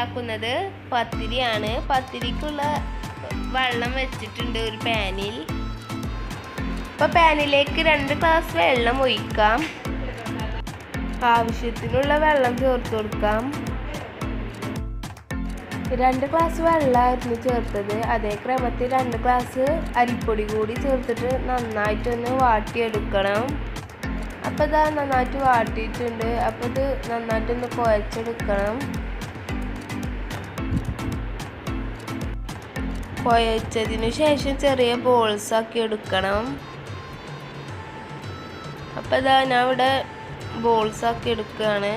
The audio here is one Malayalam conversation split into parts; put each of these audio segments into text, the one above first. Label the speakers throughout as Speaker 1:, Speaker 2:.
Speaker 1: ഉണ്ടാക്കുന്നത് പത്തിരിയാണ്. പത്തിരിക്കുള്ള വെള്ളം വെച്ചിട്ടുണ്ട് ഒരു പാനിൽ. അപ്പോൾ പാനിലേക്ക് രണ്ട് ഗ്ലാസ് വെള്ളം ഒഴിക്കാം. ആവശ്യത്തിനുള്ള വെള്ളം ചേർത്ത് കൊടുക്കാം. രണ്ട് ഗ്ലാസ് വെള്ളമായിരുന്നു ചേർത്തത്. അതേ ക്രമത്തിൽ രണ്ട് ഗ്ലാസ് അരിപ്പൊടി കൂടി ചേർത്തിട്ട് നന്നായിട്ടൊന്ന് വാട്ടിയെടുക്കണം. അപ്പോൾ ഇതാ നന്നായിട്ട് വാട്ടിയിട്ടുണ്ട്. അപ്പോൾ ഇത് നന്നായിട്ടൊന്ന് കുഴച്ചെടുക്കണം. കുഴച്ചതിന് ശേഷം ചെറിയ ബോൾസ് ആക്കി എടുക്കണം. അപ്പൊ ഇതാ ഞാൻ ഇവിടെ ബോൾസ് ആക്കി എടുക്കുകയാണ്.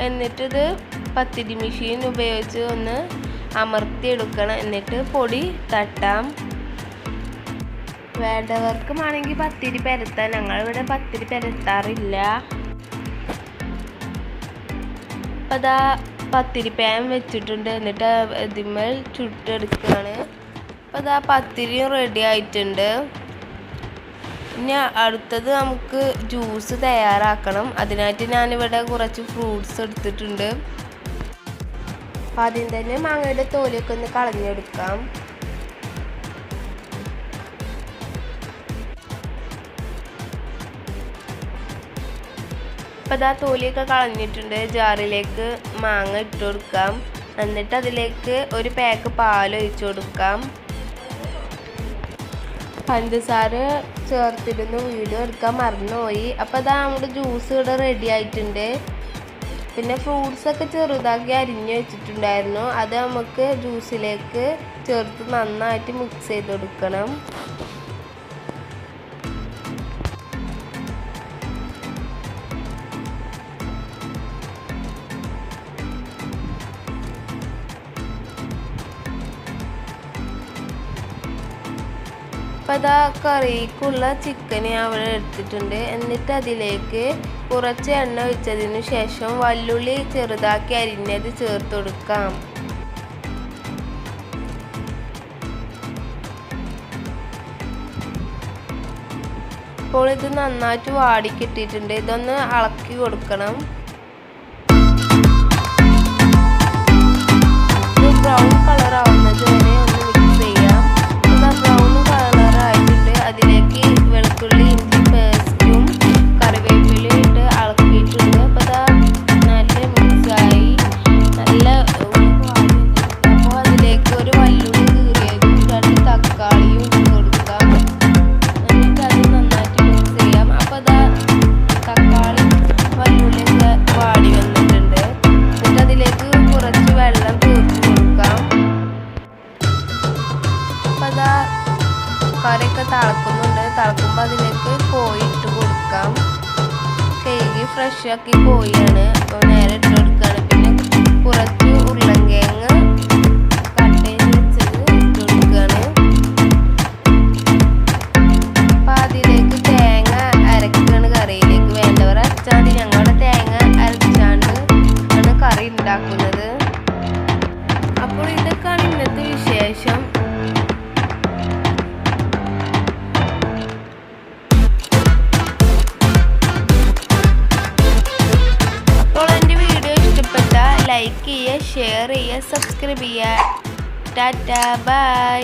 Speaker 1: എന്നിട്ടിത് പത്തിരി മെഷീൻ ഉപയോഗിച്ച് ഒന്ന് അമർത്തി എടുക്കണം. എന്നിട്ട് പൊടി തട്ടാം. വേണ്ടവർക്കുമാണെങ്കിൽ പത്തിരി പരത്താം. ഞങ്ങളിവിടെ പത്തിരി പരത്താറില്ല. അപ്പം അതാ പത്തിരി പാൻ വെച്ചിട്ടുണ്ട്. എന്നിട്ട് ഇതിന്മേൽ ചുട്ടെടുക്കുകയാണ്. അപ്പോൾ അതാ പത്തിരിയും റെഡി ആയിട്ടുണ്ട്. ഇനി അടുത്തത് നമുക്ക് ജ്യൂസ് തയ്യാറാക്കണം. അതിനായിട്ട് ഞാനിവിടെ കുറച്ച് ഫ്രൂട്ട്സ് എടുത്തിട്ടുണ്ട്. അപ്പം ആദ്യം തന്നെ മാങ്ങയുടെ തോലിയൊക്കെ ഒന്ന് കളഞ്ഞെടുക്കാം. അപ്പം ഇതാ തോലിയൊക്കെ കളഞ്ഞിട്ടുണ്ട്. ജാറിലേക്ക് മാങ്ങ ഇട്ട് കൊടുക്കാം. എന്നിട്ട് അതിലേക്ക് ഒരു പാക്ക് പാൽ ഒഴിച്ചു കൊടുക്കാം. പഞ്ചസാര ചേർത്തിരുന്നു വീഡിയോ എടുക്കാൻ മറന്നുപോയി. അപ്പോൾ അതാ നമ്മുടെ ജ്യൂസ് ഇവിടെ റെഡി ആയിട്ടുണ്ട്. പിന്നെ ഫ്രൂട്ട്സൊക്കെ ചെറുതാക്കി അരിഞ്ഞു വെച്ചിട്ടുണ്ടായിരുന്നു. അത് നമുക്ക് ജ്യൂസിലേക്ക് ചേർത്ത് നന്നായിട്ട് മിക്സ് ചെയ്ത് കൊടുക്കണം. അപ്പം ഇതാ കറിക്കുള്ള ചിക്കൻ അവിടെ എടുത്തിട്ടുണ്ട്. എന്നിട്ട് അതിലേക്ക് കുറച്ച് എണ്ണ ഒഴിച്ചതിന് ശേഷം വല്ലുള്ളി ചെറുതാക്കി അരിഞ്ഞത് ചേർത്ത് കൊടുക്കാം. ഇപ്പോൾ ഇത് നന്നായിട്ട് വാടി കിട്ടിയിട്ടുണ്ട്. ഇതൊന്ന് ഇളക്കി കൊടുക്കണം. തിളക്കുന്നുണ്ട്. തിളക്കുമ്പോൾ അതിലേക്ക് കോഴി ഇട്ട് കൊടുക്കാം. കഴുകി ഫ്രഷ് ആക്കി കോഴിയാണ്. അപ്പോൾ നേരെ ഇട്ട് കൊടുക്കുകയാണ്. പിന്നെ കുറച്ച് ഷെയർ ചെയ്യുക സബ്സ്ക്രൈബ് ചെയ്യുക ടാറ്റ ബൈ